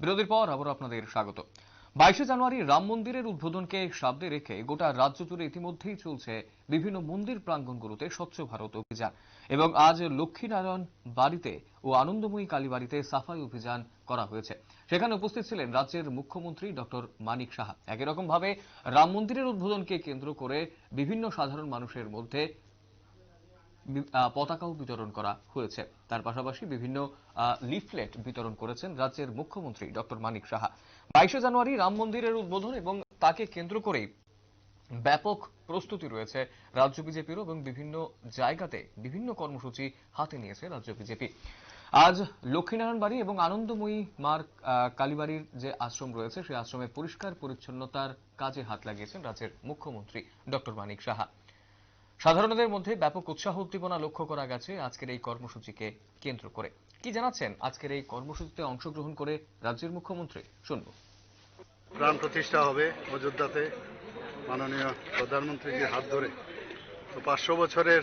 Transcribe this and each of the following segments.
বিরতির পর আবার আপনাদের স্বাগত। বাইশে জানুয়ারি রাম মন্দিরের উদ্বোধনকে সামনে রেখে গোটা রাজ্য জুড়ে ইতিমধ্যেই চলছে বিভিন্ন মন্দির প্রাঙ্গণগুলোতে স্বচ্ছ ভারত অভিযান এবং আজ লক্ষ্মীনারায়ণ বাড়িতে ও আনন্দময়ী কালীবাড়িতে সাফাই অভিযান করা হয়েছে। সেখানে উপস্থিত ছিলেন রাজ্যের মুখ্যমন্ত্রী ডক্টর মানিক সাহা। একই রকম ভাবে রাম মন্দিরের উদ্বোধনকে কেন্দ্র করে বিভিন্ন সাধারণ মানুষের মধ্যে পতাকাও বিতরণ করা হয়েছে। তার পাশাপাশি বিভিন্ন লিফলেট বিতরণ করেছেন রাজ্যের মুখ্যমন্ত্রী ডক্টর মানিক সাহা। বাইশে জানুয়ারি রাম মন্দিরের উদ্বোধন এবং তাকে কেন্দ্র করেই ব্যাপক প্রস্তুতি রয়েছে রাজ্য বিজেপিরও এবং বিভিন্ন জায়গাতে বিভিন্ন কর্মসূচি হাতে নিয়েছে রাজ্য বিজেপি। আজ লক্ষ্মীনারায়ণ বাড়ি এবং আনন্দময়ী মার কালীবাড়ির যে আশ্রম রয়েছে, সেই আশ্রমে পরিষ্কার পরিচ্ছন্নতার কাজে হাত লাগিয়েছেন রাজ্যের মুখ্যমন্ত্রী ডক্টর মানিক সাহা। সাধারণদের মধ্যে ব্যাপক উৎসাহ উদ্দীপনা লক্ষ্য করা গেছে আজকের এই কর্মসূচিকে কেন্দ্র করে। কি জানাচ্ছেন আজকের এই কর্মসূচিতে অংশগ্রহণ করে রাজ্যের মুখ্যমন্ত্রী? শুনব। প্রাণ প্রতিষ্ঠা হবে অযোধ্যাতে। মাননীয় প্রধানমন্ত্রীজির হাত ধরে। তো পাঁচশো বছরের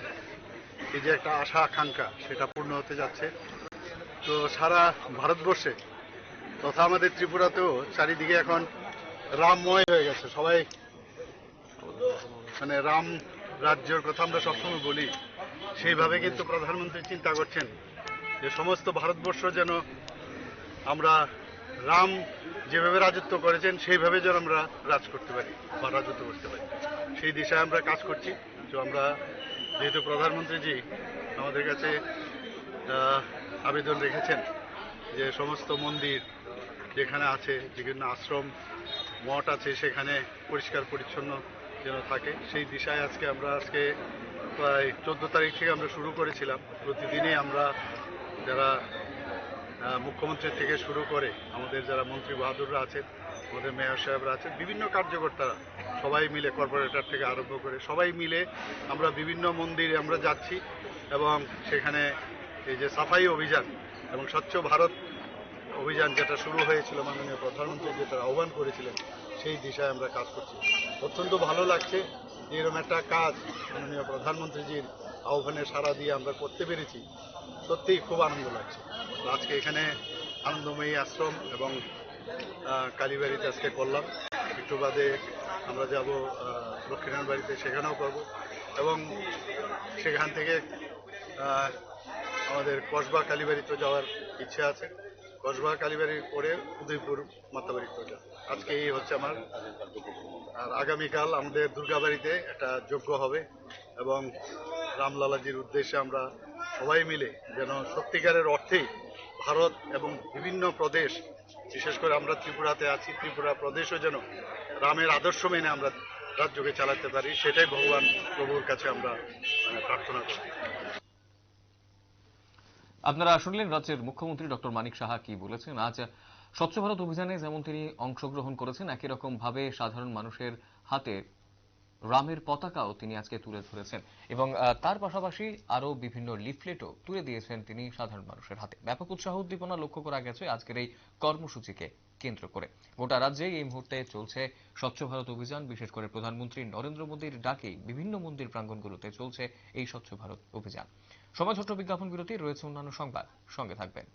এই যে একটা আশা, আকাঙ্ক্ষা, সেটা পূর্ণ হতে যাচ্ছে। তো সারা ভারতবর্ষে তথা আমাদের ত্রিপুরাতেও চারিদিকে এখন রামময় হয়ে গেছে। সবাই মানে রাম রাজ্যের কথা আমরা সবসময় বলি, সেইভাবে কিন্তু প্রধানমন্ত্রী চিন্তা করছেন যে সমস্ত ভারতবর্ষ যেন আমরা রাম যেভাবে রাজত্ব করেছেন, সেইভাবে যেন আমরা রাজ করতে পারি বা রাজত্ব করতে পারি। সেই দিশায় আমরা কাজ করছি। তো আমরা যেহেতু প্রধানমন্ত্রীজি আমাদের কাছে আবেদন রেখেছেন যে সমস্ত মন্দির যেখানে আছে, বিভিন্ন আশ্রম, মঠ আছে, সেখানে পরিষ্কার পরিচ্ছন্ন যেন থাকে। সেই দিশায় আজকে আমরা আজকে প্রায় চোদ্দ তারিখ থেকে আমরা শুরু করেছিলাম। প্রতিদিনই আমরা যারা আহ, মুখ্যমন্ত্রী থেকে শুরু করে আমাদের যারা মন্ত্রী বাহাদুররা আছেন আমাদের মেয়র সাহেবরা আছেন বিভিন্ন কার্যকর্তারা সবাই মিলে কর্পোরেটর থেকে আরম্ভ করে সবাই মিলে আমরা বিভিন্ন মন্দিরে আমরা যাচ্ছি এবং সেখানে এই যে সাফাই অভিযান এবং স্বচ্ছ ভারত অভিযান যেটা শুরু হয়েছিল মাননীয় প্রধানমন্ত্রী যেটা আহ্বান করেছিলেন, সেই দিশায় আমরা কাজ করছি। অত্যন্ত ভালো লাগছে, এরকম একটা কাজ মাননীয় প্রধানমন্ত্রীজির আহ্বানে সাড়া দিয়ে আমরা করতে পেরেছি। সত্যিই খুব আনন্দ লাগছে। আজকে এখানে আনন্দময়ী আশ্রম এবং কালীবাড়িতে আজকে করলাম। একটু বাদে আমরা যাব লক্ষ্মীনারায়ণ বাড়িতে সেখানেও করব। এবং সেখান থেকে আমাদের কসবা কালীবাড়িতে যাওয়ার ইচ্ছে আছে। কসবা কালীবাড়ির পরে উদয়পুর মাতাবাড়িতে যাওয়া আজকে এই হচ্ছে আমার আর আগামীকাল আমাদের দুর্গাবাড়িতে একটা যজ্ঞ হবে এবং রামলালাজির উদ্দেশ্যে আমরা সবাই মিলে যেন সত্যিকারের অর্থেই ভারত এবং বিভিন্ন প্রদেশ বিশেষ করে আমরা ত্রিপুরাতে আছি ত্রিপুরা প্রদেশও যেন রামের আদর্শ মেনে আমরা রাজ্যকে চালাতে পারি সেটাই ভগবান প্রভুর কাছে আমরা মানে, প্রার্থনা করি। আপনারা শুনলেন রাজ্যের মুখ্যমন্ত্রী ডক্টর মানিক সাহা কি বলেছেন? আজ স্বচ্ছ ভারত অভিযানে যেমন তিনি অংশগ্রহণ করেছেন, একই রকম ভাবে সাধারণ মানুষের হাতে রামের পতাকাও তিনি আজকে তুলে ধরেছেন। এবং তার পাশাপাশি আরও বিভিন্ন লিফলেটও তুলে দিয়েছেন তিনি সাধারণ মানুষের হাতে। ব্যাপক উৎসাহ উদ্দীপনা লক্ষ্য করা গেছে আজকের এই কর্মসূচিকে কেন্দ্র করে। গোটা রাজ্যেই এই মুহূর্তে চলছে স্বচ্ছ ভারত অভিযান, বিশেষ করে প্রধানমন্ত্রী নরেন্দ্র মোদীর ডাকেই বিভিন্ন মন্দির প্রাঙ্গণগুলোতে চলছে এই স্বচ্ছ ভারত অভিযান। সময় ছোট্ট বিজ্ঞাপন বিরতি রয়েছে অন্যান্য সংবাদ। সঙ্গে থাকবেন।